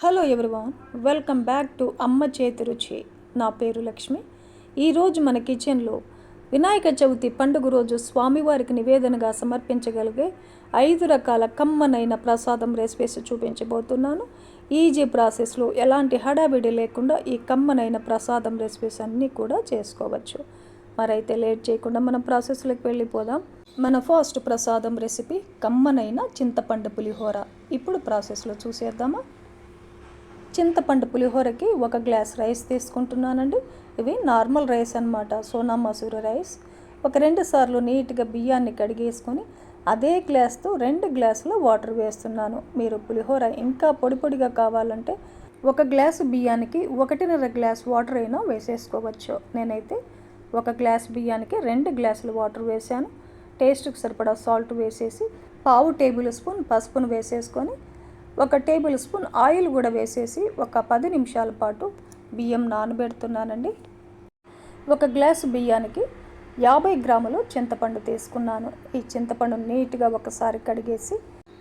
Hello everyone welcome back to Amma Chethi Ruchi నా పేరు లక్ష్మి. ఈరోజు మన కిచెన్లో వినాయక చవితి పండుగ రోజు స్వామివారికి నివేదనగా సమర్పించగలిగే ఐదు రకాల కమ్మనైన ప్రసాదం రెసిపీస్ చూపించబోతున్నాను. ఈజీ ప్రాసెస్లో ఎలాంటి హడావిడి లేకుండా ఈ కమ్మనైన ప్రసాదం రెసిపీస్ అన్నీ కూడా చేసుకోవచ్చు. మరైతే లేట్ చేయకుండా మనం ప్రాసెస్లోకి వెళ్ళిపోదాం. మన ఫస్ట్ ప్రసాదం రెసిపీ కమ్మనైన చింతపండు పులిహోర. ఇప్పుడు ప్రాసెస్లో చూసేద్దామా? చింతపండు పులిహోరకి ఒక గ్లాస్ రైస్ తీసుకుంటున్నానండి. ఇవి నార్మల్ రైస్ అనమాట సోనా మసూరి రైస్. ఒక రెండు సార్లు నీట్గా బియ్యాన్ని కడిగేసుకొని అదే గ్లాస్తో రెండు గ్లాసుల వాటర్ వేస్తున్నాను. మీరు పులిహోర ఇంకా పొడి పొడిగా కావాలంటే ఒక గ్లాసు బియ్యానికి ఒకటిన్నర గ్లాస్ వాటర్ అయినా వేసేసుకోవచ్చు. నేనైతే ఒక గ్లాస్ బియ్యానికి రెండు గ్లాసులు వాటర్ వేసాను టేస్ట్కి సరిపడా సాల్ట్ వేసేసి పావు టేబుల్ స్పూన్ పసుపును వేసేసుకొని ఒక టేబుల్ స్పూన్ ఆయిల్ కూడా వేసేసి ఒక పది నిమిషాల పాటు బియ్యం నానబెడుతున్నానండి. ఒక గ్లాసు బియ్యానికి యాభై గ్రాములు చింతపండు తీసుకున్నాను. ఈ చింతపండు నీట్గా ఒకసారి కడిగేసి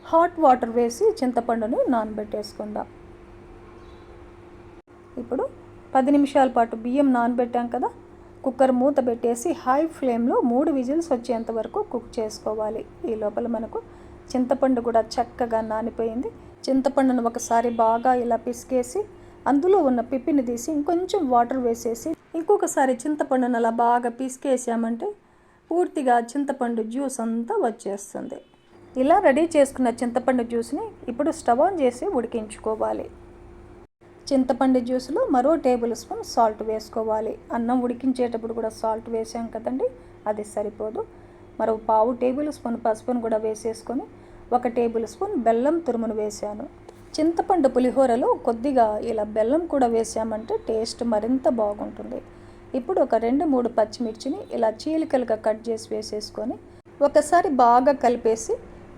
హాట్ వాటర్ వేసి చింతపండుని నానబెట్టేసుకుందాం. ఇప్పుడు పది నిమిషాల పాటు బియ్యం నానబెట్టాం కదా కుక్కర్ మూత పెట్టేసి హై ఫ్లేమ్లో మూడు విజిల్స్ వచ్చేంత వరకు కుక్ చేసుకోవాలి. ఈ లోపల మనకు చింతపండు కూడా చక్కగా నానిపోయింది. చింతపండును ఒకసారి బాగా ఇలా పిసికేసి అందులో ఉన్న పిప్పిని తీసి ఇంకొంచెం వాటర్ వేసేసి ఇంకొకసారి చింతపండును అలా బాగా పిసికేసామంటే పూర్తిగా చింతపండు జ్యూస్ అంతా వచ్చేస్తుంది. ఇలా రెడీ చేసుకున్న చింతపండు జ్యూస్ని ఇప్పుడు స్టవ్ ఆన్ చేసి ఉడికించుకోవాలి. చింతపండు జ్యూస్లో మరో టేబుల్ స్పూన్ సాల్ట్ వేసుకోవాలి. అన్నం ఉడికించేటప్పుడు కూడా సాల్ట్ వేసాం కదండి అది సరిపోదు. మరో పావు టేబుల్ స్పూన్ పసుపును కూడా వేసేసుకొని ఒక టేబుల్ స్పూన్ బెల్లం తురుమును వేశాను. చింతపండు పులిహోరలో కొద్దిగా ఇలా బెల్లం కూడా వేసామంటే టేస్ట్ మరింత బాగుంటుంది. ఇప్పుడు ఒక రెండు మూడు పచ్చిమిర్చిని ఇలా చీలికలుగా కట్ చేసి వేసేసుకొని ఒకసారి బాగా కలిపేసి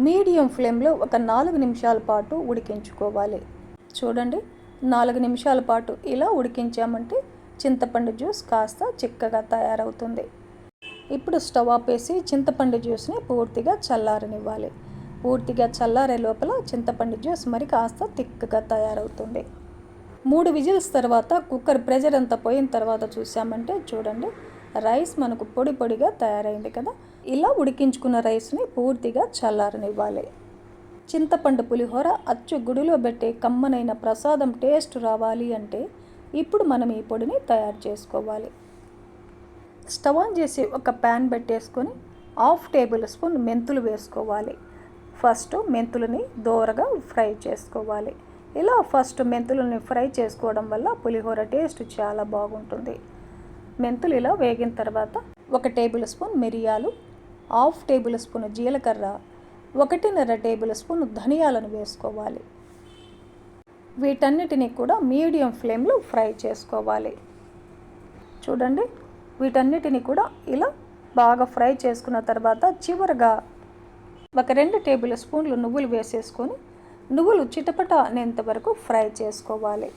మీడియం ఫ్లేమ్లో ఒక నాలుగు నిమిషాల పాటు ఉడికించుకోవాలి. చూడండి నాలుగు నిమిషాల పాటు ఇలా ఉడికించామంటే చింతపండు జ్యూస్ కాస్త చిక్కగా తయారవుతుంది. ఇప్పుడు స్టవ్ ఆపేసి చింతపండు జ్యూస్ని పూర్తిగా చల్లారనివ్వాలి. పూర్తిగా చల్లారే లోపల చింతపండు జ్యూస్ మరి కాస్త థిక్గా తయారవుతుంది. మూడు విజిల్స్ తర్వాత కుక్కర్ ప్రెజర్ అంతా పోయిన తర్వాత చూసామంటే చూడండి రైస్ మనకు పొడి పొడిగా తయారైంది కదా. ఇలా ఉడికించుకున్న రైస్ని పూర్తిగా చల్లారనివ్వాలి. చింతపండు పులిహోర అచ్చు గుడిలో పెట్టే కమ్మనైన ప్రసాదం టేస్ట్ రావాలి అంటే ఇప్పుడు మనం ఈ పొడిని తయారు చేసుకోవాలి. స్టవ్ ఆన్ చేసి ఒక ప్యాన్ పెట్టేసుకొని హాఫ్ టేబుల్ స్పూన్ మెంతులు వేసుకోవాలి. ఫస్ట్ మెంతులని దోరగా ఫ్రై చేసుకోవాలి. ఇలా ఫస్ట్ మెంతులని ఫ్రై చేసుకోవడం వల్ల పులిహోర టేస్ట్ చాలా బాగుంటుంది. మెంతులు ఇలా వేగిన తర్వాత ఒక టేబుల్ స్పూన్ మిరియాలు హాఫ్ టేబుల్ స్పూన్ జీలకర్ర ఒకటిన్నర టేబుల్ స్పూన్ ధనియాలను వేసుకోవాలి. వీటన్నిటిని కూడా మీడియం ఫ్లేమ్లో ఫ్రై చేసుకోవాలి. చూడండి వీటన్నిటిని కూడా ఇలా బాగా ఫ్రై చేసుకున్న తర్వాత చివరగా ఒక రెండు టేబుల్ స్పూన్లు నువ్వులు వేసేసుకొని నువ్వులు చిటపట అనేంత వరకు ఫ్రై చేసుకోవాలి.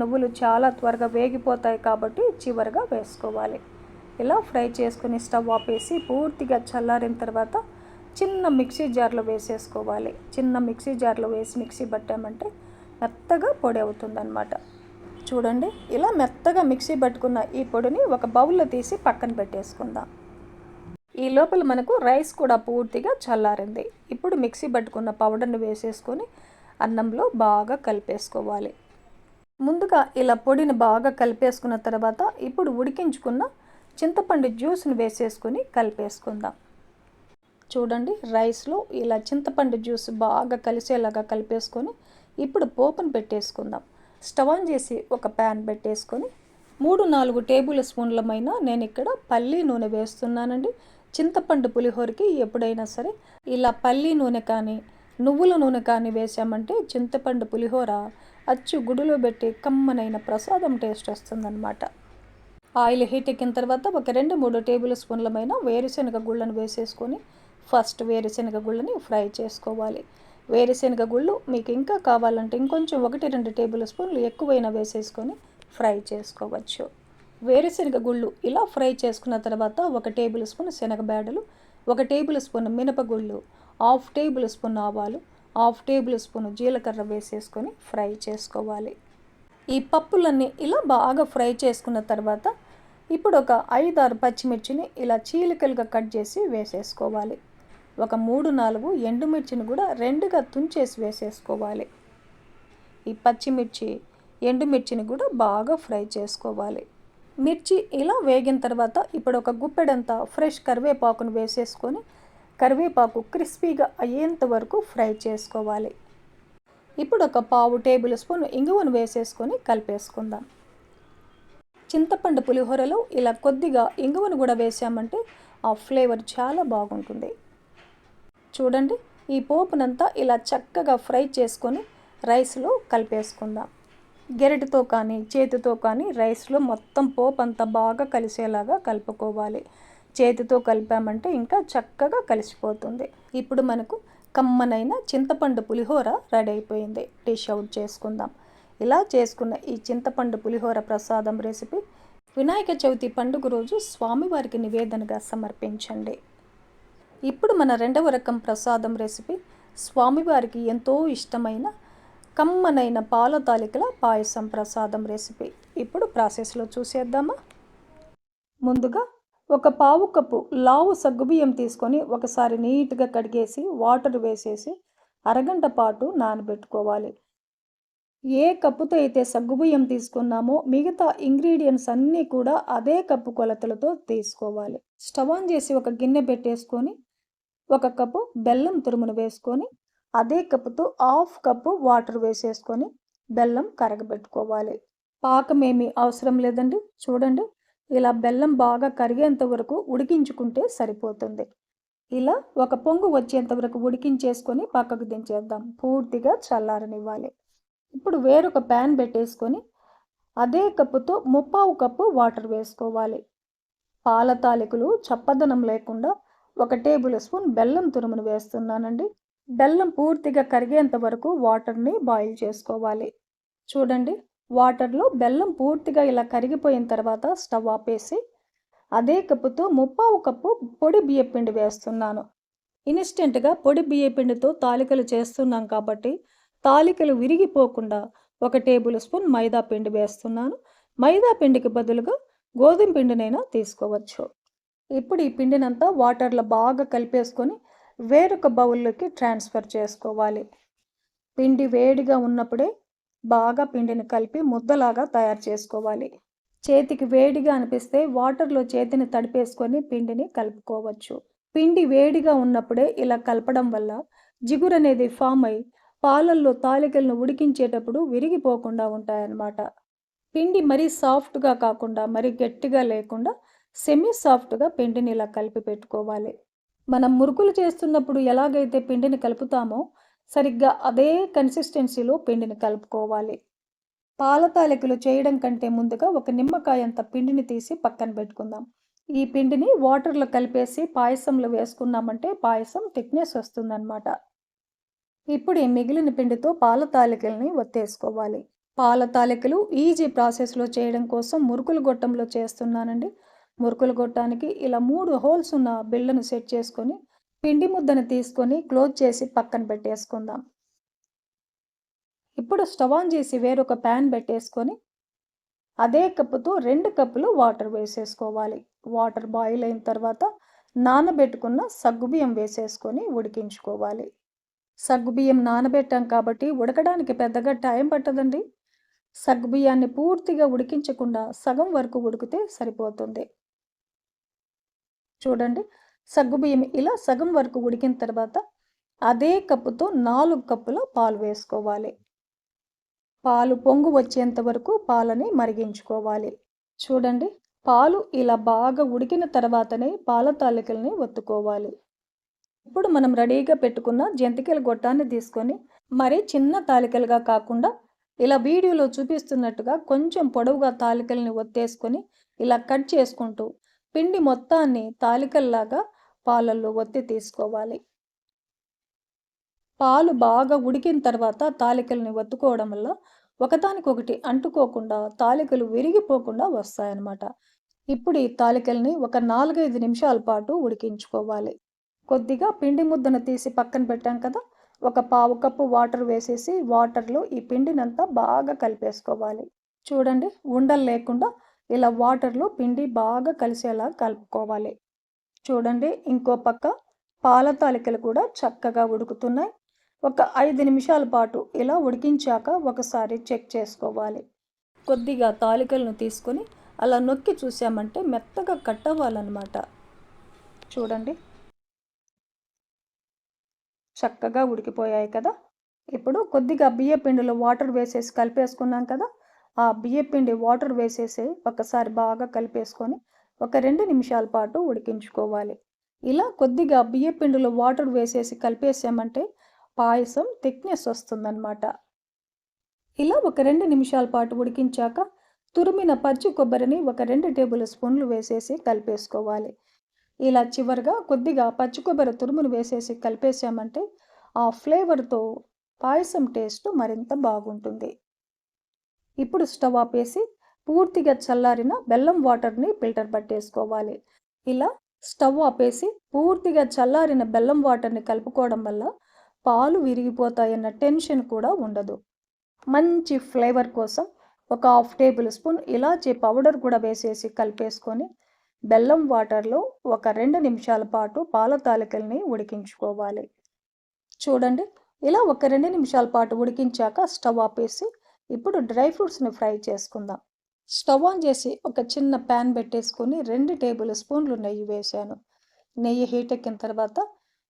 నువ్వులు చాలా త్వరగా వేగిపోతాయి కాబట్టి చివరిగా వేసుకోవాలి. ఇలా ఫ్రై చేసుకుని స్టవ్ ఆపేసి పూర్తిగా చల్లారిన తర్వాత చిన్న మిక్సీ జార్లో వేసేసుకోవాలి. చిన్న మిక్సీ జార్లో వేసి మిక్సీ పట్టామంటే మెత్తగా పొడి అవుతుందన్నమాట. చూడండి ఇలా మెత్తగా మిక్సీ పట్టుకున్న ఈ పొడిని ఒక బౌల్లో తీసి పక్కన పెట్టేసుకుందాం. ఈ లోపల మనకు రైస్ కూడా పూర్తిగా చల్లారింది. ఇప్పుడు మిక్సీ పట్టుకున్న పౌడర్ని వేసేసుకొని అన్నంలో బాగా కలిపేసుకోవాలి. ముందుగా ఇలా పొడిని బాగా కలిపేసుకున్న తర్వాత ఇప్పుడు ఉడికించుకున్న చింతపండు జ్యూస్ని వేసేసుకొని కలిపేసుకుందాం. చూడండి రైస్లో ఇలా చింతపండు జ్యూస్ బాగా కలిసేలాగా కలిపేసుకొని ఇప్పుడు పోపును పెట్టేసుకుందాం. స్టవ్ ఆన్ చేసి ఒక ప్యాన్ పెట్టేసుకొని మూడు నాలుగు టేబుల్ స్పూన్లమైన నేను ఇక్కడ పల్లీ నూనె వేస్తున్నానండి. చింతపండు పులిహోరకి ఎప్పుడైనా సరే ఇలా పల్లి నూనె కానీ నువ్వుల నూనె కానీ వేసామంటే చింతపండు పులిహోర అచ్చు గుడిలో పెట్టి కమ్మనైన ప్రసాదం టేస్ట్ వస్తుందన్నమాట. ఆయిల్ హీట్ ఎక్కిన తర్వాత ఒక రెండు మూడు టేబుల్ స్పూన్లమైన వేరుశనగ గుళ్ళను వేసేసుకొని ఫస్ట్ వేరుశనగ గుళ్ళని ఫ్రై చేసుకోవాలి. వేరుశనగ గుళ్ళు మీకు ఇంకా కావాలంటే ఇంకొంచెం ఒకటి రెండు టేబుల్ స్పూన్లు ఎక్కువైనా వేసేసుకొని ఫ్రై చేసుకోవచ్చు. వేరుశనగ గుళ్ళు ఇలా ఫ్రై చేసుకున్న తర్వాత ఒక టేబుల్ స్పూన్ శనగబేడలు ఒక టేబుల్ స్పూన్ మినపగుళ్ళు హాఫ్ టేబుల్ స్పూన్ ఆవాలు హాఫ్ టేబుల్ స్పూన్ జీలకర్ర వేసేసుకొని ఫ్రై చేసుకోవాలి. ఈ పప్పులన్నీ ఇలా బాగా ఫ్రై చేసుకున్న తర్వాత ఇప్పుడు ఒక ఐదారు పచ్చిమిర్చిని ఇలా చీలికలుగా కట్ చేసి వేసేసుకోవాలి. ఒక మూడు నాలుగు ఎండుమిర్చిని కూడా రెండుగా తుంచేసి వేసేసుకోవాలి. ఈ పచ్చిమిర్చి ఎండుమిర్చిని కూడా బాగా ఫ్రై చేసుకోవాలి. మిర్చి ఇలా వేగిన తర్వాత ఇప్పుడు ఒక గుప్పెడంతా ఫ్రెష్ కరివేపాకును వేసేసుకొని కరివేపాకు క్రిస్పీగా అయ్యేంత వరకు ఫ్రై చేసుకోవాలి. ఇప్పుడు ఒక పావు టేబుల్ స్పూన్ ఇంగువను వేసేసుకొని కలిపేసుకుందాం. చింతపండు పులిహోరలో ఇలా కొద్దిగా ఇంగువను కూడా వేసామంటే ఆ ఫ్లేవర్ చాలా బాగుంటుంది. చూడండి ఈ పోపునంతా ఇలా చక్కగా ఫ్రై చేసుకొని రైస్లో కలిపేసుకుందాం. గెరటితో కానీ చేతితో కానీ రైస్లో మొత్తం పోపు అంతా బాగా కలిసేలాగా కలుపుకోవాలి. చేతితో కలిపామంటే ఇంకా చక్కగా కలిసిపోతుంది. ఇప్పుడు మనకు కమ్మనైన చింతపండు పులిహోర రెడీ అయిపోయింది. డిష్ అవుట్ చేసుకుందాం. ఇలా చేసుకున్న ఈ చింతపండు పులిహోర ప్రసాదం రెసిపీ వినాయక చవితి పండుగ రోజు స్వామివారికి నివేదనగా సమర్పించండి. ఇప్పుడు మన రెండవ రకం ప్రసాదం రెసిపీ స్వామివారికి ఎంతో ఇష్టమైన కమ్మనైన పాల తాలికల పాయసం ప్రసాదం రెసిపీ. ఇప్పుడు ప్రాసెస్లో చూసేద్దామా? ముందుగా ఒక పావు కప్పు లావు సగ్గుబియ్యం తీసుకొని ఒకసారి నీట్గా కడిగేసి వాటర్ వేసేసి అరగంట పాటు నానబెట్టుకోవాలి. ఏ కప్పుతో అయితే సగ్గుబియ్యం తీసుకున్నామో మిగతా ఇంగ్రీడియంట్స్ అన్నీ కూడా అదే కప్పు కొలతలతో తీసుకోవాలి. స్టవ్ ఆన్ చేసి ఒక గిన్నె పెట్టేసుకొని ఒక కప్పు బెల్లం తురుమును వేసుకొని అదే కప్పుతో హాఫ్ కప్పు వాటర్ వేసేసుకొని బెల్లం కరగబెట్టుకోవాలి. పాకమేమీ అవసరం లేదండి. చూడండి ఇలా బెల్లం బాగా కరిగేంత వరకు ఉడికించుకుంటే సరిపోతుంది. ఇలా ఒక పొంగు వచ్చేంత వరకు ఉడికించేసుకొని పక్కకు దించేద్దాం. పూర్తిగా చల్లారనివ్వాలి. ఇప్పుడు వేరొక ప్యాన్ పెట్టేసుకొని అదే కప్పుతో ముప్పావు కప్పు వాటర్ వేసుకోవాలి. పాల తాలికలు చప్పదనం లేకుండా ఒక టేబుల్ స్పూన్ బెల్లం తురుమును వేస్తున్నానండి. బెల్లం పూర్తిగా కరిగేంత వరకు వాటర్ని బాయిల్ చేసుకోవాలి. చూడండి వాటర్లో బెల్లం పూర్తిగా ఇలా కరిగిపోయిన తర్వాత స్టవ్ ఆపేసి అదే కప్పుతో ముప్పావు కప్పు పొడి బియ్యపిండి వేస్తున్నాను. ఇన్స్టెంట్గా పొడి బియ్యపిండితో తాలికలు చేస్తున్నాం కాబట్టి తాలికలు విరిగిపోకుండా ఒక టేబుల్ స్పూన్ మైదా పిండి వేస్తున్నాను. మైదా పిండికి బదులుగా గోధుమ పిండినైనా తీసుకోవచ్చు. ఇప్పుడు ఈ పిండినంతా వాటర్లో బాగా కలిపేసుకొని వేరొక బౌల్లోకి ట్రాన్స్ఫర్ చేసుకోవాలి. పిండి వేడిగా ఉన్నప్పుడే బాగా పిండిని కలిపి ముద్దలాగా తయారు చేసుకోవాలి. చేతికి వేడిగా అనిపిస్తే వాటర్లో చేతిని తడిపేసుకొని పిండిని కలుపుకోవచ్చు. పిండి వేడిగా ఉన్నప్పుడే ఇలా కలపడం వల్ల జిగురు అనేది ఫామ్ అయి పాలల్లో తాలికలను ఉడికించేటప్పుడు విరిగిపోకుండా ఉంటాయన్నమాట. పిండి మరీ సాఫ్ట్గా కాకుండా మరీ గట్టిగా లేకుండా సెమీ సాఫ్ట్గా పిండిని ఇలా కలిపి పెట్టుకోవాలి. మనం మురుకులు చేస్తున్నప్పుడు ఎలాగైతే పిండిని కలుపుతామో సరిగ్గా అదే కన్సిస్టెన్సీలో పిండిని కలుపుకోవాలి. పాల తాలికలు చేయడం కంటే ముందుగా ఒక నిమ్మకాయ అంత పిండిని తీసి పక్కన పెట్టుకుందాం. ఈ పిండిని వాటర్లో కలిపేసి పాయసంలో వేసుకున్నామంటే పాయసం థిక్నెస్ వస్తుందన్నమాట. ఇప్పుడు ఈ మిగిలిన పిండితో పాల తాలికల్ని ఒత్తేసుకోవాలి. పాల తాలికలు ఈజీ ప్రాసెస్లో చేయడం కోసం మురుకులు గొట్టంలో చేస్తున్నానండి. మురుకులు కొట్టడానికి ఇలా మూడు హోల్స్ ఉన్న బిళ్ళను సెట్ చేసుకొని పిండి ముద్దను తీసుకొని క్లోజ్ చేసి పక్కన పెట్టేసుకుందాం. ఇప్పుడు స్టవ్ ఆన్ చేసి వేరొక ప్యాన్ పెట్టేసుకొని అదే కప్పుతో రెండు కప్పులు వాటర్ వేసేసుకోవాలి. వాటర్ బాయిల్ అయిన తర్వాత నానబెట్టుకున్న సగ్గుబియ్యం వేసేసుకొని ఉడికించుకోవాలి. సగ్గుబియ్యం నానబెట్టాం కాబట్టి ఉడకడానికి పెద్దగా టైం పట్టదండి. సగ్గుబియ్యాన్ని పూర్తిగా ఉడికించకుండా సగం వరకు ఉడికితే సరిపోతుంది. చూడండి. సగ్గుబియ్యం ఇలా సగం వరకు ఉడికిన తర్వాత అదే కప్పుతో నాలుగు కప్పుల పాలు వేసుకోవాలి. పాలు పొంగు వచ్చేంత వరకు పాలని మరిగించుకోవాలి. చూడండి. పాలు ఇలా బాగా ఉడికిన తర్వాతనే పాల తాలికల్ని ఒత్తుకోవాలి. ఇప్పుడు మనం రెడీగా పెట్టుకున్న జంతికల గొట్టాన్ని తీసుకొని మరీ చిన్న తాలికలుగా కాకుండా ఇలా వీడియోలో చూపిస్తున్నట్టుగా కొంచెం పొడవుగా తాలికల్ని ఒత్తేసుకొని ఇలా కట్ చేసుకుంటూ పిండి మొత్తాన్ని తాలికల్లాగా పాలల్లో ఒత్తి తీసుకోవాలి. పాలు బాగా ఉడికిన తర్వాత తాలికల్ని ఒత్తుకోవడం వల్ల ఒకదానికొకటి అంటుకోకుండా తాలికలు విరిగిపోకుండా వస్తాయన్నమాట. ఇప్పుడు ఈ తాలికల్ని ఒక నాలుగైదు నిమిషాల పాటు ఉడికించుకోవాలి. కొద్దిగా పిండి ముద్దను తీసి పక్కన పెట్టాం కదా ఒక పావు కప్పు వాటర్ వేసేసి వాటర్లో ఈ పిండినంతా బాగా కలిపేసుకోవాలి. చూడండి ఉండలు లేకుండా ఇలా వాటర్లో పిండి బాగా కలిసేలా కలుపుకోవాలి. చూడండి ఇంకో పక్క పాల తాలికలు కూడా చక్కగా ఉడుకుతున్నాయి. ఒక ఐదు నిమిషాల పాటు ఇలా ఉడికించాక ఒకసారి చెక్ చేసుకోవాలి. కొద్దిగా తాలికలను తీసుకొని అలా నొక్కి చూసామంటే మెత్తగా కట్ అవ్వాలన్నమాట. చూడండి. చక్కగా ఉడికిపోయాయి కదా. ఇప్పుడు కొద్దిగా బియ్య పిండిలో వాటర్ వేసేసి కలిపేసుకున్నాం కదా. ఆ బియ్యపిండి వాటర్ వేసేసి ఒకసారి బాగా కలిపేసుకొని ఒక రెండు నిమిషాల పాటు ఉడికించుకోవాలి. ఇలా కొద్దిగా బియ్యపిండిలో వాటర్ వేసేసి కలిపేసామంటే పాయసం థిక్నెస్ వస్తుందన్నమాట. ఇలా ఒక రెండు నిమిషాల పాటు ఉడికించాక తురిమిన పచ్చి కొబ్బరిని ఒక రెండు టేబుల్ స్పూన్లు వేసేసి కలిపేసుకోవాలి. ఇలా చివరిగా కొద్దిగా పచ్చి కొబ్బరి తురుమును వేసేసి కలిపేసామంటే ఆ ఫ్లేవర్తో పాయసం టేస్ట్ మరింత బాగుంటుంది. ఇప్పుడు స్టవ్ ఆపేసి పూర్తిగా చల్లారిన బెల్లం వాటర్ని ఫిల్టర్ పట్టేసుకోవాలి. ఇలా స్టవ్ ఆపేసి పూర్తిగా చల్లారిన బెల్లం వాటర్ని కలుపుకోవడం వల్ల పాలు విరిగిపోతాయన్న టెన్షన్ కూడా ఉండదు. మంచి ఫ్లేవర్ కోసం ఒక హాఫ్ టేబుల్ స్పూన్ ఇలాచీ పౌడర్ కూడా వేసేసి కలిపేసుకొని బెల్లం వాటర్లో ఒక రెండు నిమిషాల పాటు పాల తాలికల్ని ఉడికించుకోవాలి. చూడండి ఇలా ఒక రెండు నిమిషాల పాటు ఉడికించాక స్టవ్ ఆపేసి ఇప్పుడు డ్రై ఫ్రూట్స్ని ఫ్రై చేసుకుందాం. స్టవ్ ఆన్ చేసి ఒక చిన్న ప్యాన్ పెట్టేసుకొని రెండు టేబుల్ స్పూన్లు నెయ్యి వేశాను. నెయ్యి హీట్ ఎక్కిన తర్వాత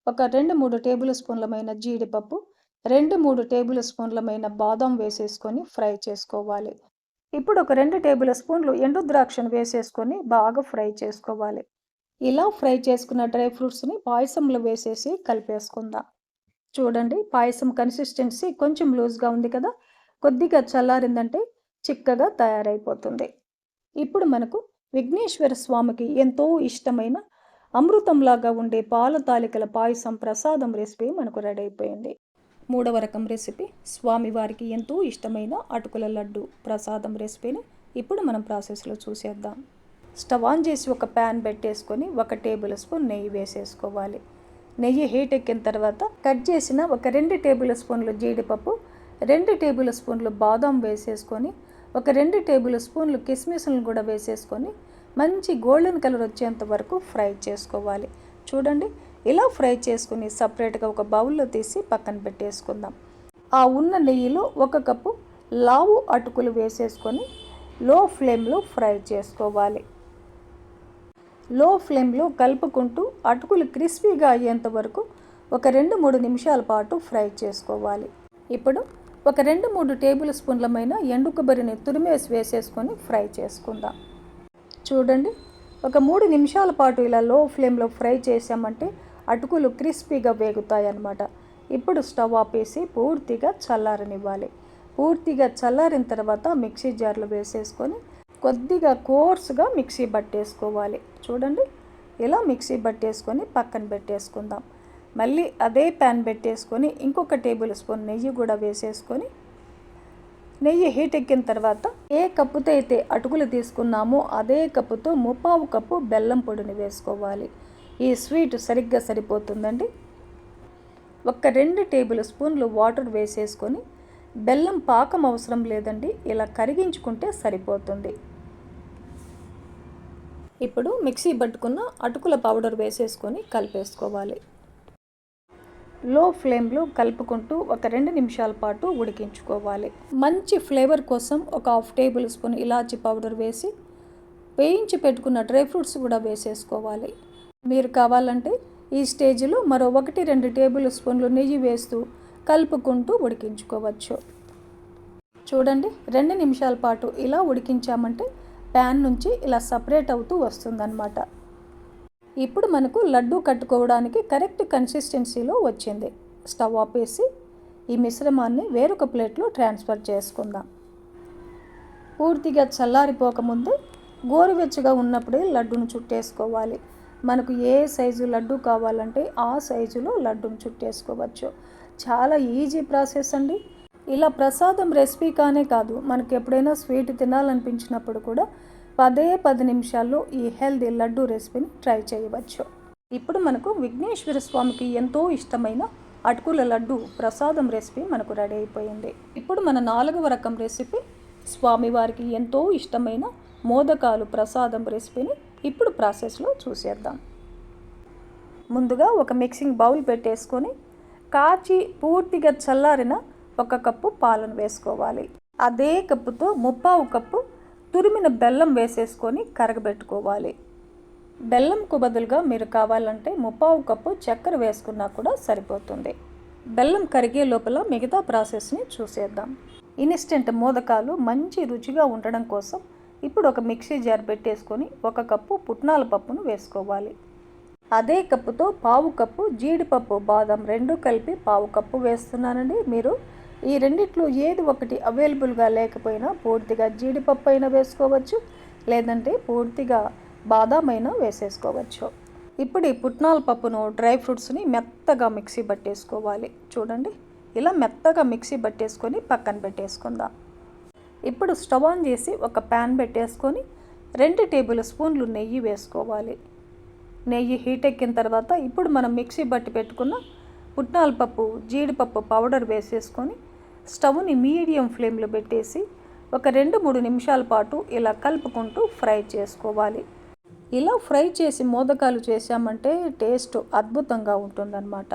ఒక రెండు మూడు టేబుల్ స్పూన్లమైన జీడిపప్పు రెండు మూడు టేబుల్ స్పూన్లమైన బాదం వేసేసుకొని ఫ్రై చేసుకోవాలి. ఇప్పుడు ఒక రెండు టేబుల్ స్పూన్లు ఎండు ద్రాక్షను వేసేసుకొని బాగా ఫ్రై చేసుకోవాలి. ఇలా ఫ్రై చేసుకున్న డ్రై ఫ్రూట్స్ని పాయసంలో వేసేసి కలిపేసుకుందాం. చూడండి పాయసం కన్సిస్టెన్సీ కొంచెం లూజ్గా ఉంది కదా కొద్దిగా చల్లారిందంటే చిక్కగా తయారైపోతుంది. ఇప్పుడు మనకు విఘ్నేశ్వర స్వామికి ఎంతో ఇష్టమైన అమృతంలాగా ఉండే పాల తాలికల పాయసం ప్రసాదం రెసిపీ మనకు రెడీ అయిపోయింది మూడవ రకం రెసిపీ స్వామివారికి ఎంతో ఇష్టమైన అటుకుల లడ్డు ప్రసాదం రెసిపీని ఇప్పుడు మనం ప్రాసెస్లో చూసేద్దాం. స్టవ్ ఆన్ చేసి ఒక ప్యాన్ పెట్టేసుకొని ఒక టేబుల్ స్పూన్ నెయ్యి వేసేసుకోవాలి. నెయ్యి హీట్ ఎక్కిన తర్వాత కట్ చేసిన ఒక రెండు టేబుల్ స్పూన్లు జీడిపప్పు రెండు టేబుల్ స్పూన్లు బాదం వేసేసుకొని ఒక రెండు టేబుల్ స్పూన్లు కిస్మిస్లను కూడా వేసేసుకొని మంచి గోల్డెన్ కలర్ వచ్చేంత వరకు ఫ్రై చేసుకోవాలి. చూడండి ఇలా ఫ్రై చేసుకుని సపరేట్గా ఒక బౌల్లో తీసి పక్కన పెట్టేసుకుందాం. ఆ ఉన్న నెయ్యిలో ఒక కప్పు లావు అటుకులు వేసేసుకొని లో ఫ్లేమ్లో ఫ్రై చేసుకోవాలి. లో ఫ్లేమ్లో కలుపుకుంటూ అటుకులు క్రిస్పీగా అయ్యేంత వరకు ఒక రెండు మూడు నిమిషాల పాటు ఫ్రై చేసుకోవాలి. ఇప్పుడు ఒక రెండు మూడు టేబుల్ స్పూన్లమైన ఎండు కొబ్బరిని తురిమేసి వేసేసుకొని ఫ్రై చేసుకుందాం. చూడండి ఒక మూడు నిమిషాల పాటు ఇలా లో ఫ్లేమ్లో ఫ్రై చేసామంటే అటుకులు క్రిస్పీగా వేగుతాయి అన్నమాట ఇప్పుడు స్టవ్ ఆపేసి పూర్తిగా చల్లారనివ్వాలి. పూర్తిగా చల్లారిన తర్వాత మిక్సీ జార్లో వేసేసుకొని కొద్దిగా కోర్సుగా మిక్సీ పట్టేసుకోవాలి చూడండి ఇలా మిక్సీ పట్టేసుకొని పక్కన పెట్టేసుకుందాం. మళ్ళీ అదే ప్యాన్ పెట్టేసుకొని ఇంకొక టేబుల్ స్పూన్ నెయ్యి కూడా వేసేసుకొని నెయ్యి హీట్ ఎక్కిన తర్వాత ఏ కప్పుతో అయితే అటుకులు తీసుకున్నామో అదే కప్పుతో ముప్పావు కప్పు బెల్లం పొడిని వేసుకోవాలి. ఈ స్వీట్ సరిగ్గా సరిపోతుందండి. ఒక రెండు టేబుల్ స్పూన్లు వాటర్ వేసేసుకొని బెల్లం పాకం అవసరం లేదండి ఇలా కరిగించుకుంటే సరిపోతుంది. ఇప్పుడు మిక్సీ పట్టుకున్న అటుకుల పౌడర్ వేసేసుకొని కలిపేసుకోవాలి. లో ఫ్లేమ్లో కలుపుకుంటూ ఒక రెండు నిమిషాల పాటు ఉడికించుకోవాలి. మంచి ఫ్లేవర్ కోసం ఒక హాఫ్ టేబుల్ స్పూన్ ఇలాచి పౌడర్ వేసి వేయించి పెట్టుకున్న డ్రై ఫ్రూట్స్ కూడా వేసేసుకోవాలి. మీరు కావాలంటే ఈ స్టేజ్లో మరో ఒకటి రెండు టేబుల్ స్పూన్లు నెయ్యి వేస్తూ కలుపుకుంటూ ఉడికించుకోవచ్చు. చూడండి రెండు నిమిషాల పాటు ఇలా ఉడికించామంటే ప్యాన్ నుంచి ఇలా సపరేట్ అవుతూ వస్తుందన్నమాట. ఇప్పుడు మనకు లడ్డు కట్టుకోవడానికి కరెక్ట్ కన్సిస్టెన్సీలో వచ్చింది. స్టవ్ ఆపేసి ఈ మిశ్రమాన్ని వేరొక ప్లేట్లో ట్రాన్స్ఫర్ చేసుకుందాం. పూర్తిగా చల్లారిపోకముందే గోరువెచ్చగా ఉన్నప్పుడే లడ్డును చుట్టేసుకోవాలి. మనకు ఏ సైజు లడ్డు కావాలంటే ఆ సైజులో లడ్డును చుట్టేసుకోవచ్చు. చాలా ఈజీ ప్రాసెస్ అండి. ఇలా ప్రసాదం రెసిపీ కానే కాదు మనకి ఎప్పుడైనా స్వీట్ తినాలనిపించినప్పుడు కూడా పదే పది నిమిషాల్లో ఈ హెల్దీ లడ్డు రెసిపీని ట్రై చేయవచ్చు. ఇప్పుడు మనకు విఘ్నేశ్వర స్వామికి ఎంతో ఇష్టమైన అటుకుల లడ్డు ప్రసాదం రెసిపీ మనకు రెడీ అయిపోయింది. ఇప్పుడు మన నాలుగవ రకం రెసిపీ స్వామివారికి ఎంతో ఇష్టమైన మోదకాలు ప్రసాదం రెసిపీని ఇప్పుడు ప్రాసెస్లో చూసేద్దాం. ముందుగా ఒక మిక్సింగ్ బౌల్ పెట్టేసుకొని కాచి పూర్తిగా చల్లారిన ఒక కప్పు పాలను వేసుకోవాలి. అదే కప్పుతో ముప్పావు కప్పు తురిమిన బెల్లం వేసేసుకొని కరగబెట్టుకోవాలి. బెల్లంకు బదులుగా మీరు కావాలంటే ముప్పావు కప్పు చక్కెర వేసుకున్నా కూడా సరిపోతుంది. బెల్లం కరిగే లోపల మిగతా ప్రాసెస్ని చూసేద్దాం. ఇన్స్టెంట్ మోదకాలు మంచి రుచిగా ఉండడం కోసం ఇప్పుడు ఒక మిక్సీ జార్ పెట్టేసుకొని ఒక కప్పు పుట్నాల పప్పును వేసుకోవాలి. అదే కప్పుతో పావు కప్పు జీడిపప్పు బాదం రెండు కలిపి పావు కప్పు వేస్తున్నానండి. మీరు ఈ రెండిట్లో ఏది ఒకటి అవైలబుల్గా లేకపోయినా పూర్తిగా జీడిపప్పు అయినా వేసుకోవచ్చు లేదంటే పూర్తిగా బాదాం అయినా వేసేసుకోవచ్చు. ఇప్పుడు ఈ పుట్నాల పప్పును డ్రై ఫ్రూట్స్ని మెత్తగా మిక్సీ పట్టేసుకోవాలి. చూడండి ఇలా మెత్తగా మిక్సీ పట్టేసుకొని పక్కన పెట్టేసుకుందాం. ఇప్పుడు స్టవ్ ఆన్ చేసి ఒక ప్యాన్ పెట్టేసుకొని రెండు టేబుల్ స్పూన్లు నెయ్యి వేసుకోవాలి. నెయ్యి హీట్ ఎక్కిన తర్వాత ఇప్పుడు మనం మిక్సీ బట్టి పెట్టుకున్న పుట్నాల పప్పు జీడిపప్పు పౌడర్ వేసేసుకొని స్టవ్ని మీడియం ఫ్లేమ్లో పెట్టేసి ఒక రెండు మూడు నిమిషాల పాటు ఇలా కలుపుకుంటూ ఫ్రై చేసుకోవాలి. ఇలా ఫ్రై చేసి మోదకాలు చేసామంటే టేస్ట్ అద్భుతంగా ఉంటుందన్నమాట.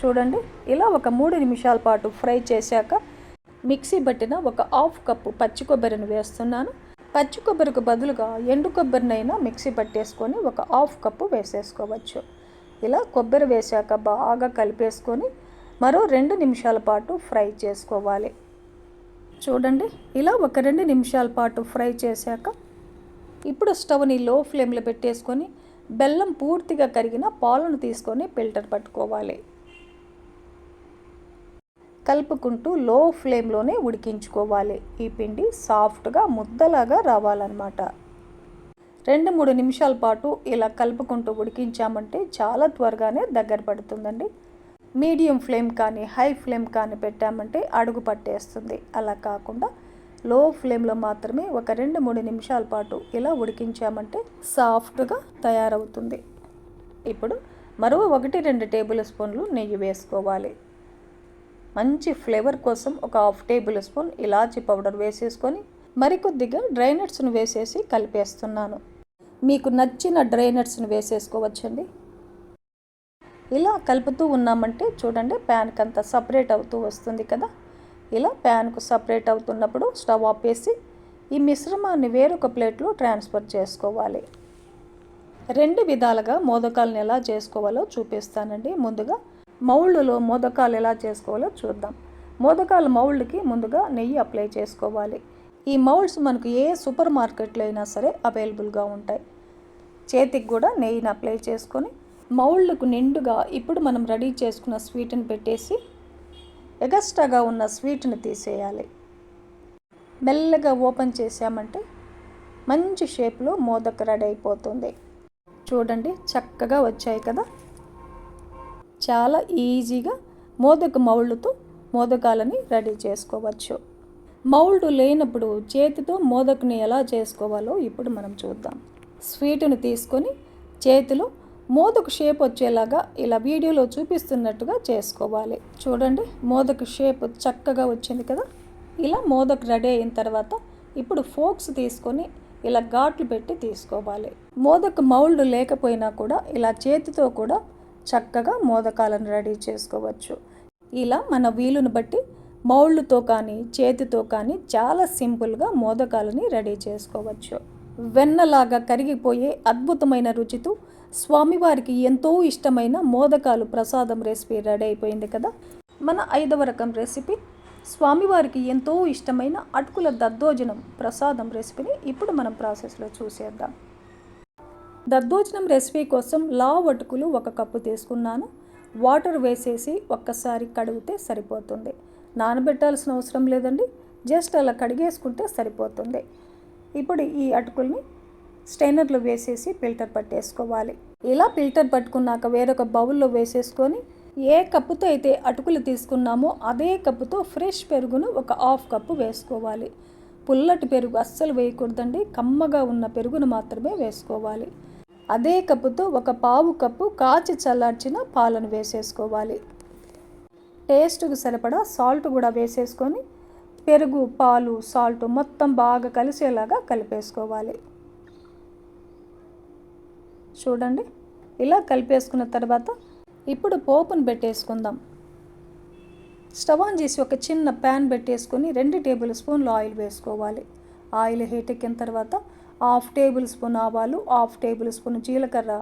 చూడండి ఇలా ఒక మూడు నిమిషాల పాటు ఫ్రై చేశాక మిక్సీ పట్టిన ఒక హాఫ్ కప్పు పచ్చి కొబ్బరిని వేస్తున్నాను. పచ్చి కొబ్బరికి బదులుగా ఎండు కొబ్బరినైనా మిక్సీ పట్టేసుకొని ఒక హాఫ్ కప్పు వేసేసుకోవచ్చు. ఇలా కొబ్బరి వేశాక బాగా కలిపేసుకొని మరో రెండు నిమిషాల పాటు ఫ్రై చేసుకోవాలి. చూడండి ఇలా ఒక రెండు నిమిషాల పాటు ఫ్రై చేశాక ఇప్పుడు స్టవ్ని లో ఫ్లేమ్లో పెట్టేసుకొని బెల్లం పూర్తిగా కరిగిన పాలను తీసుకొని ఫిల్టర్ పట్టుకోవాలి. కలుపుకుంటూ లో ఫ్లేమ్లోనే ఉడికించుకోవాలి. ఈ పిండి సాఫ్ట్గా ముద్దలాగా రావాలన్నమాట. రెండు మూడు నిమిషాల పాటు ఇలా కలుపుకుంటూ ఉడికించామంటే చాలా త్వరగానే దగ్గర పడుతుందండి. మీడియం ఫ్లేమ్ కానీ హై ఫ్లేమ్ కానీ పెట్టామంటే అడుగు పట్టేస్తుంది. అలా కాకుండా లో ఫ్లేమ్లో మాత్రమే ఒక రెండు మూడు నిమిషాల పాటు ఇలా ఉడికించామంటే సాఫ్ట్గా తయారవుతుంది. ఇప్పుడు మరో ఒకటి రెండు టేబుల్ స్పూన్లు నెయ్యి వేసుకోవాలి. మంచి ఫ్లేవర్ కోసం ఒక హాఫ్ టేబుల్ స్పూన్ ఇలాచీ పౌడర్ వేసేసుకొని మరికొద్దిగా డ్రైనట్స్ను వేసేసి కలిపేస్తున్నాను. మీకు నచ్చిన డ్రైనట్స్ను వేసేసుకోవచ్చండి. ఇలా కలుపుతూ ఉన్నామంటే చూడండి ప్యాన్కి అంతా సపరేట్ అవుతూ వస్తుంది కదా. ఇలా ప్యాన్కు సపరేట్ అవుతున్నప్పుడు స్టవ్ ఆపేసి ఈ మిశ్రమాన్ని వేరొక ప్లేట్లో ట్రాన్స్ఫర్ చేసుకోవాలి. రెండు విధాలుగా మోదకాలను ఎలా చేసుకోవాలో చూపిస్తానండి. ముందుగా మౌళ్ళలో మోదకాలు ఎలా చేసుకోవాలో చూద్దాం. మోదకాల మౌళ్ళకి ముందుగా నెయ్యి అప్లై చేసుకోవాలి. ఈ మౌల్డ్స్ మనకు ఏ సూపర్ మార్కెట్లో అయినా సరే అవైలబుల్గా ఉంటాయి. చేతికి కూడా నెయ్యిని అప్లై చేసుకొని మౌళ్ళకు నిండుగా ఇప్పుడు మనం రెడీ చేసుకున్న స్వీట్ని పెట్టేసి ఎగస్ట్రాగా ఉన్న స్వీట్ని తీసేయాలి. మెల్లగా ఓపెన్ చేసామంటే మంచి షేప్లో మోదక రెడీ అయిపోతుంది. చూడండి చక్కగా వచ్చాయి కదా? చాలా ఈజీగా మోదక మౌళ్ళతో మోదకాలని రెడీ చేసుకోవచ్చు. మౌల్డ్ లేనప్పుడు చేతితో మోదకుని ఎలా చేసుకోవాలో ఇప్పుడు మనం చూద్దాం. స్వీటును తీసుకొని చేతిలో మోదకు షేప్ వచ్చేలాగా ఇలా వీడియోలో చూపిస్తున్నట్టుగా చేసుకోవాలి. చూడండి మోదకు షేప్ చక్కగా వచ్చింది కదా? ఇలా మోదకు రెడీ అయిన తర్వాత ఇప్పుడు ఫోక్స్ తీసుకొని ఇలా ఘాట్లు పెట్టి తీసుకోవాలి. మోదకు మౌల్డ్ లేకపోయినా కూడా ఇలా చేతితో కూడా చక్కగా మోదకాలను రెడీ చేసుకోవచ్చు. ఇలా మన వీలును బట్టి మౌళ్ళుతో కానీ చేతితో కానీ చాలా సింపుల్గా మోదకాలని రెడీ చేసుకోవచ్చు. వెన్నలాగా కరిగిపోయే అద్భుతమైన రుచితో స్వామివారికి ఎంతో ఇష్టమైన మోదకాలు ప్రసాదం రెసిపీ రెడీ అయిపోయింది కదా. మన ఐదవ రకం రెసిపీ. స్వామివారికి ఎంతో ఇష్టమైన అటుకుల దద్దోజనం ప్రసాదం రెసిపీని ఇప్పుడు మనం ప్రాసెస్లో చూసేద్దాం. దద్దోజనం రెసిపీ కోసం లావ్ అటుకులు ఒక కప్పు తీసుకున్నాను. వాటర్ వేసేసి ఒక్కసారి కడిగితే సరిపోతుంది. నానబెట్టాల్సిన అవసరం లేదండి. జస్ట్ అలా కడిగేసుకుంటే సరిపోతుంది. ఇప్పుడు ఈ అటుకుల్ని స్టైనర్లో వేసేసి ఫిల్టర్ పట్టేసుకోవాలి. ఇలా ఫిల్టర్ పట్టుకున్నాక వేరొక బౌల్లో వేసేసుకొని ఏ కప్పుతో అయితే అటుకులు తీసుకున్నామో అదే కప్పుతో ఫ్రెష్ పెరుగును ఒక హాఫ్ కప్పు వేసుకోవాలి. పుల్లటి పెరుగు అస్సలు వేయకూడదండి. కమ్మగా ఉన్న పెరుగును మాత్రమే వేసుకోవాలి. అదే కప్పుతో ఒక పావు కప్పు కాచి చల్లార్చిన పాలను వేసేసుకోవాలి. టేస్ట్కి సరిపడా సాల్ట్ కూడా వేసేసుకొని పెరుగు పాలు సాల్ట్ మొత్తం బాగా కలిసేలాగా కలిపేసుకోవాలి. చూడండి. ఇలా కలిపేసుకున్న తర్వాత ఇప్పుడు పోపును పెట్టేసుకుందాం. స్టవ్ ఆన్ చేసి ఒక చిన్న ప్యాన్ పెట్టేసుకొని రెండు టేబుల్ స్పూన్లు ఆయిల్ వేసుకోవాలి. ఆయిల్ హీట్ ఎక్కిన తర్వాత హాఫ్ టేబుల్ స్పూన్ ఆవాలు హాఫ్ టేబుల్ స్పూన్ జీలకర్ర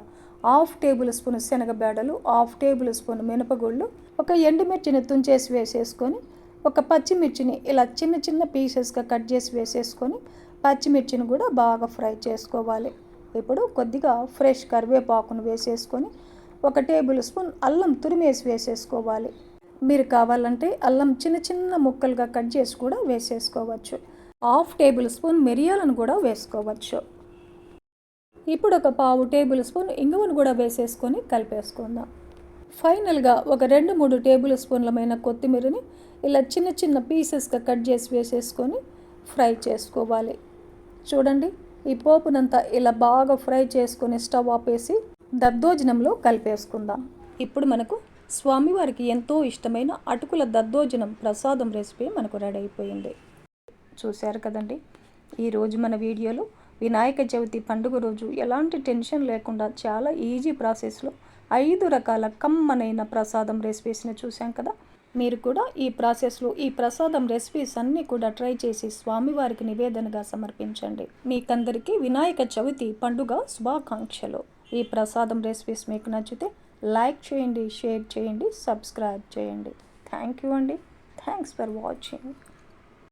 హాఫ్ టేబుల్ స్పూన్ శనగబేడలు హాఫ్ టేబుల్ స్పూన్ మినపగుళ్ళు ఒక ఎండుమిర్చిని తుంచేసి వేసేసుకొని ఒక పచ్చిమిర్చిని ఇలా చిన్న చిన్న పీసెస్గా కట్ చేసి వేసేసుకొని పచ్చిమిర్చిని కూడా బాగా ఫ్రై చేసుకోవాలి. ఇప్పుడు కొద్దిగా ఫ్రెష్ కరివేపాకును వేసేసుకొని ఒక టేబుల్ స్పూన్ అల్లం తురిమేసి వేసేసుకోవాలి. మీరు కావాలంటే అల్లం చిన్న చిన్న ముక్కలుగా కట్ చేసి కూడా వేసేసుకోవచ్చు. హాఫ్ టేబుల్ స్పూన్ మిరియాలను కూడా వేసుకోవచ్చు. ఇప్పుడు ఒక పావు టేబుల్ స్పూన్ ఇంగువను కూడా వేసేసుకొని కలిపేసుకుందాం. ఫైనల్గా ఒక రెండు మూడు టేబుల్ స్పూన్లమైన కొత్తిమీరని ఇలా చిన్న చిన్న పీసెస్గా కట్ చేసి వేసేసుకొని ఫ్రై చేసుకోవాలి. చూడండి. ఈ పోపునంతా ఇలా బాగా ఫ్రై చేసుకొని స్టవ్ ఆపేసి దద్దోజనంలో కలిపేసుకుందాం. ఇప్పుడు మనకు స్వామివారికి ఎంతో ఇష్టమైన అటుకుల దద్దోజనం ప్రసాదం రెసిపీ మనకు రెడీ అయిపోయింది. చూశారు కదండి? ఈరోజు మన వీడియోలో వినాయక చవితి పండుగ రోజు ఎలాంటి టెన్షన్ లేకుండా చాలా ఈజీ ప్రాసెస్లో ఐదు రకాల కమ్మనైన ప్రసాదం రెసిపీస్ని చూసాం కదా? మీరు కూడా ఈ ప్రాసెస్లో ఈ ప్రసాదం రెసిపీస్ అన్నీ కూడా ట్రై చేసి స్వామివారికి నివేదనగా సమర్పించండి. మీకందరికీ వినాయక చవితి పండుగ శుభాకాంక్షలు. ఈ ప్రసాదం రెసిపీస్ మీకు నచ్చితే లైక్ చేయండి షేర్ చేయండి సబ్స్క్రైబ్ చేయండి. థ్యాంక్ యూ అండి. Thanks for watching.